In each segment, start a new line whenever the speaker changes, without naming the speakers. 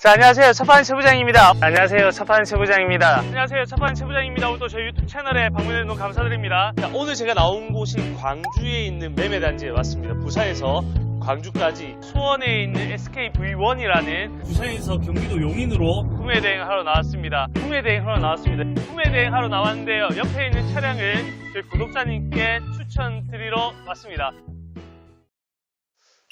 자, 안녕하세요. 첫판 최부장입니다. 안녕하세요. 첫판 최부장입니다. 안녕하세요. 첫판 최부장입니다. 오늘 또 저희 유튜브 채널에 방문해 주셔서 감사드립니다. 자, 오늘 제가 나온 곳이 광주에 있는 매매단지에 왔습니다. 부산에서 광주까지 수원에 있는 SKV1이라는 부산에서 경기도 용인으로 구매 대행 하러 나왔습니다. 구매 대행 하러 나왔습니다. 구매 대행 하러 나왔는데요. 옆에 있는 차량을 저희 구독자님께 추천드리러 왔습니다.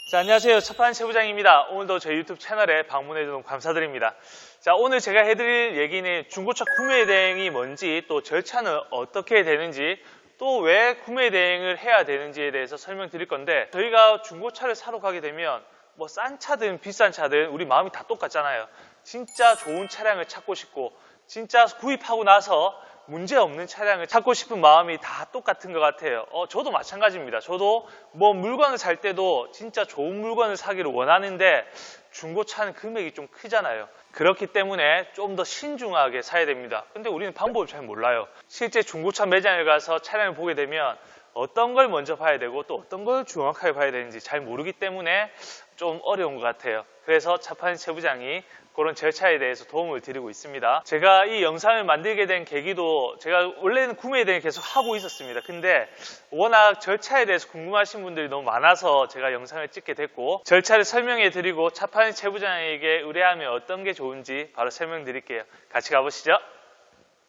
자, 안녕하세요. 첫판 최부장입니다. 오늘도 저희 유튜브 채널에 방문해주셔서 감사드립니다. 자, 오늘 제가 해드릴 얘기는 중고차 구매 대행이 뭔지, 또 절차는 어떻게 되는지, 또 왜 구매 대행을 해야 되는지에 대해서 설명드릴 건데, 저희가 중고차를 사러 가게 되면, 뭐 싼 차든 비싼 차든 우리 마음이 다 똑같잖아요. 진짜 좋은 차량을 찾고 싶고, 진짜 구입하고 나서 문제 없는 차량을 찾고 싶은 마음이 다 똑같은 것 같아요. 어, 저도 마찬가지입니다. 저도 뭐 물건을 살 때도 진짜 좋은 물건을 사기를 원하는데 중고차는 금액이 좀 크잖아요. 그렇기 때문에 좀 더 신중하게 사야 됩니다. 근데 우리는 방법을 잘 몰라요. 실제 중고차 매장에 가서 차량을 보게 되면 어떤 걸 먼저 봐야 되고 또 어떤 걸 정확하게 봐야 되는지 잘 모르기 때문에 좀 어려운 것 같아요. 그래서 차판 최부장이 그런 절차에 대해서 도움을 드리고 있습니다. 제가 이 영상을 만들게 된 계기도 제가 원래는 구매에 대해 계속 하고 있었습니다. 근데 워낙 절차에 대해서 궁금하신 분들이 너무 많아서 제가 영상을 찍게 됐고 절차를 설명해 드리고 차판 최부장에게 의뢰하면 어떤 게 좋은지 바로 설명드릴게요. 같이 가보시죠.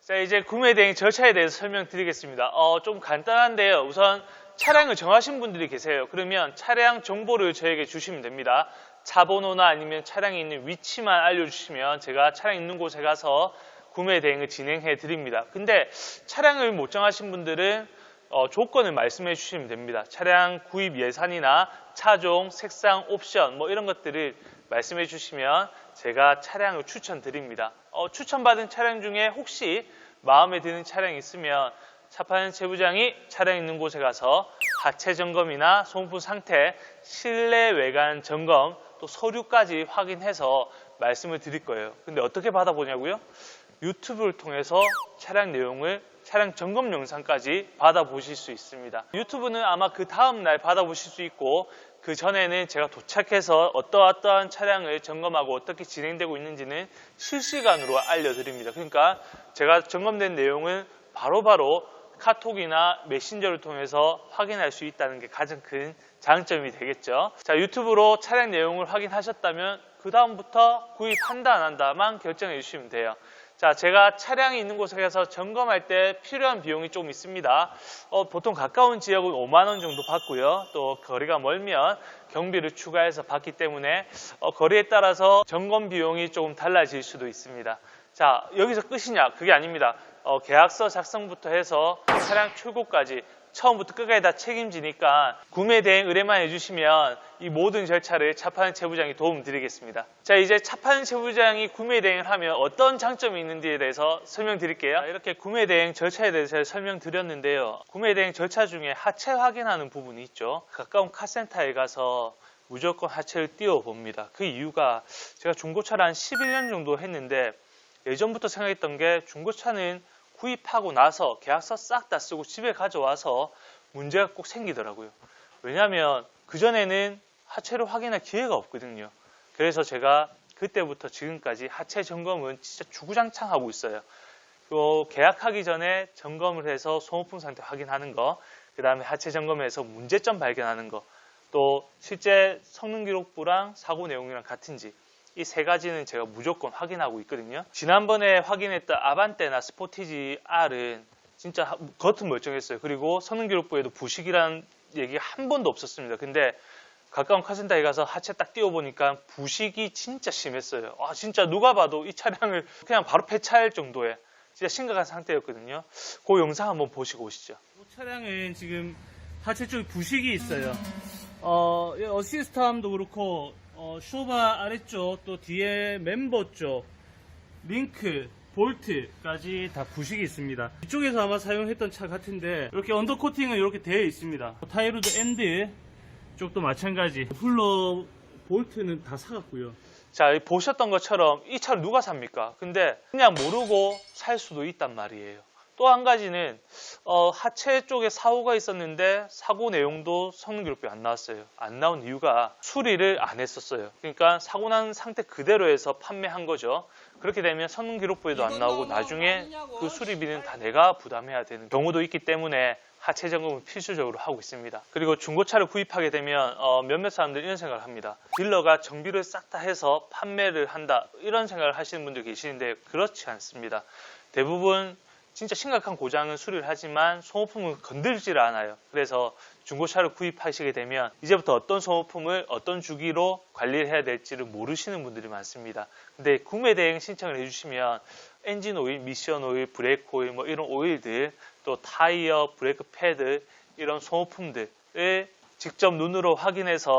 자, 이제 구매 대행 절차에 대해서 설명드리겠습니다. 어, 좀 간단한데요. 우선 차량을 정하신 분들이 계세요. 그러면 차량 정보를 저에게 주시면 됩니다. 차 번호나 아니면 차량이 있는 위치만 알려주시면 제가 차량 있는 곳에 가서 구매 대행을 진행해 드립니다. 근데 차량을 못 정하신 분들은 어, 조건을 말씀해 주시면 됩니다. 차량 구입 예산이나 차종, 색상, 옵션 뭐 이런 것들을 말씀해 주시면 제가 차량을 추천드립니다. 어, 추천받은 차량 중에 혹시 마음에 드는 차량이 있으면 차파는 제부장이 차량 있는 곳에 가서 하체 점검이나 소모품 상태, 실내 외관 점검, 또 서류까지 확인해서 말씀을 드릴 거예요. 근데 어떻게 받아보냐고요? 유튜브를 통해서 차량 내용을 차량 점검 영상까지 받아보실 수 있습니다. 유튜브는 아마 그 다음 날 받아보실 수 있고 그 전에는 제가 도착해서 어떠어떠한 차량을 점검하고 어떻게 진행되고 있는지는 실시간으로 알려드립니다. 그러니까 제가 점검된 내용은 바로바로 카톡이나 메신저를 통해서 확인할 수 있다는 게 가장 큰 장점이 되겠죠. 자, 유튜브로 차량 내용을 확인하셨다면 그 다음부터 구입한다 안 한다만 결정해 주시면 돼요. 자, 제가 차량이 있는 곳에 가서 점검할 때 필요한 비용이 좀 있습니다. 어, 보통 가까운 지역은 5만 원 정도 받고요. 또 거리가 멀면 경비를 추가해서 받기 때문에 어, 거리에 따라서 점검 비용이 조금 달라질 수도 있습니다. 자, 여기서 끝이냐? 그게 아닙니다. 어, 계약서 작성부터 해서 차량 출고까지 처음부터 끝까지 다 책임지니까 구매 대행 의뢰만 해주시면 이 모든 절차를 차파는 최부장이 도움 드리겠습니다. 자, 이제 차파는 최부장이 구매 대행을 하면 어떤 장점이 있는지에 대해서 설명드릴게요. 이렇게 구매 대행 절차에 대해서 설명드렸는데요. 구매 대행 절차 중에 하체 확인하는 부분이 있죠. 가까운 카센터에 가서 무조건 하체를 띄워 봅니다. 그 이유가 제가 중고차를 한 11년 정도 했는데 예전부터 생각했던 게 중고차는 구입하고 나서 계약서 싹 다 쓰고 집에 가져와서 문제가 꼭 생기더라고요. 왜냐하면 그전에는 하체를 확인할 기회가 없거든요. 그래서 제가 그때부터 지금까지 하체 점검은 진짜 주구장창 하고 있어요. 또 계약하기 전에 점검을 해서 소모품 상태 확인하는 거, 그 다음에 하체 점검해서 문제점 발견하는 거, 또 실제 성능 기록부랑 사고 내용이랑 같은지 이 세 가지는 제가 무조건 확인하고 있거든요. 지난번에 확인했던 아반떼나 스포티지 R은 진짜 하- 겉은 멀쩡했어요. 그리고 성능 기록부에도 부식이라는 얘기가 한 번도 없었습니다. 근데 가까운 카센터에 가서 하체 딱 띄워보니까 부식이 진짜 심했어요. 아, 진짜 누가 봐도 이 차량을 그냥 바로 폐차할 정도의 진짜 심각한 상태였거든요. 그 영상 한번 보시고 오시죠. 이 차량은 지금 하체 쪽에 부식이 있어요. 어, 이 어시스트함도 그렇고, 어, 쇼바 아래쪽, 또 뒤에 멤버 쪽, 링크, 볼트까지 다 부식이 있습니다. 이쪽에서 아마 사용했던 차 같은데, 이렇게 언더코팅은 이렇게 되어 있습니다. 타이로드 엔드 쪽도 마찬가지. 훌러 볼트는 다 사갔고요. 자, 보셨던 것처럼 이 차를 누가 삽니까? 근데 그냥 모르고 살 수도 있단 말이에요. 또 한 가지는 어, 하체 쪽에 사고가 있었는데 사고 내용도 성능 기록부에 안 나왔어요. 안 나온 이유가 수리를 안 했었어요. 그러니까 사고 난 상태 그대로 해서 판매한 거죠. 그렇게 되면 성능 기록부에도 안 나오고 나중에 그 수리비는 다 내가 부담해야 되는 경우도 있기 때문에 하체 점검을 필수적으로 하고 있습니다. 그리고 중고차를 구입하게 되면 어, 몇몇 사람들이 이런 생각을 합니다. 딜러가 정비를 싹 다 해서 판매를 한다 이런 생각을 하시는 분들 계시는데 그렇지 않습니다. 대부분 진짜 심각한 고장은 수리를 하지만 소모품은 건들지를 않아요. 그래서 중고차를 구입하시게 되면 이제부터 어떤 소모품을 어떤 주기로 관리를 해야 될지를 모르시는 분들이 많습니다. 근데 구매 대행 신청을 해주시면 엔진 오일, 미션 오일, 브레이크 오일 뭐 이런 오일들 또 타이어, 브레이크 패드 이런 소모품들을 직접 눈으로 확인해서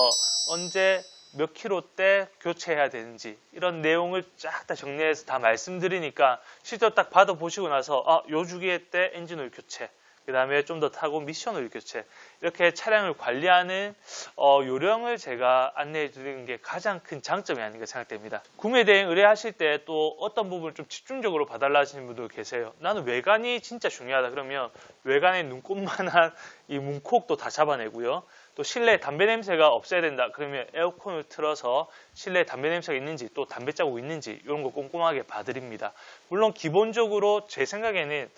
언제 몇 킬로 때 교체해야 되는지 이런 내용을 쫙 다 정리해서 다 말씀드리니까 실제 딱 받아보시고 나서 아, 요 주기에 때 엔진 오일 교체 그 다음에 좀 더 타고 미션 오일 교체 이렇게 차량을 관리하는 어, 요령을 제가 안내해 드리는 게 가장 큰 장점이 아닌가 생각됩니다. 구매 대행 의뢰하실 때 또 어떤 부분을 좀 집중적으로 봐달라 하시는 분들 계세요. 나는 외관이 진짜 중요하다 그러면 외관에 눈꽃만한 이 문콕도 다 잡아내고요. 또 실내 담배 냄새가 없어야 된다 그러면 에어컨을 틀어서 실내 담배 냄새가 있는지 또 담배 자국 있는지 이런 거 꼼꼼하게 봐드립니다. 물론 기본적으로 제 생각에는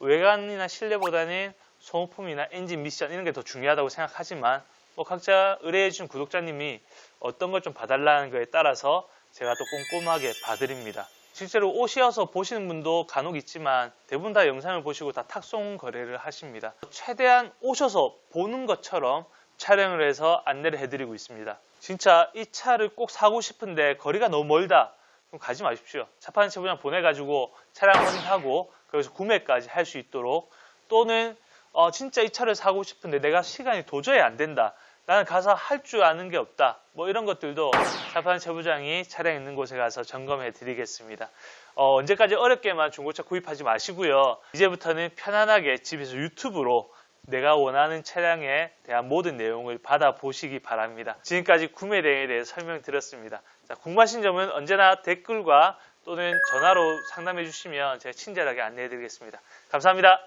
외관이나 실내보다는 소모품이나 엔진 미션 이런 게 더 중요하다고 생각하지만 뭐 각자 의뢰해 주신 구독자님이 어떤 걸 좀 봐달라는 거에 따라서 제가 또 꼼꼼하게 봐드립니다. 실제로 오시어서 보시는 분도 간혹 있지만 대부분 다 영상을 보시고 다 탁송 거래를 하십니다. 최대한 오셔서 보는 것처럼 촬영을 해서 안내를 해드리고 있습니다. 진짜 이 차를 꼭 사고 싶은데 거리가 너무 멀다. 그럼 가지 마십시오. 차판 체부장 보내가지고 차량 확인하고 그래서 구매까지 할 수 있도록 또는 어, 진짜 이 차를 사고 싶은데 내가 시간이 도저히 안 된다. 나는 가서 할 줄 아는 게 없다. 뭐 이런 것들도 차판 체부장이 차량 있는 곳에 가서 점검해 드리겠습니다. 어, 언제까지 어렵게만 중고차 구입하지 마시고요. 이제부터는 편안하게 집에서 유튜브로 내가 원하는 차량에 대한 모든 내용을 받아보시기 바랍니다. 지금까지 구매 대행에 대해 설명드렸습니다. 자, 궁금하신 점은 언제나 댓글과 또는 전화로 상담해 주시면 제가 친절하게 안내해 드리겠습니다. 감사합니다.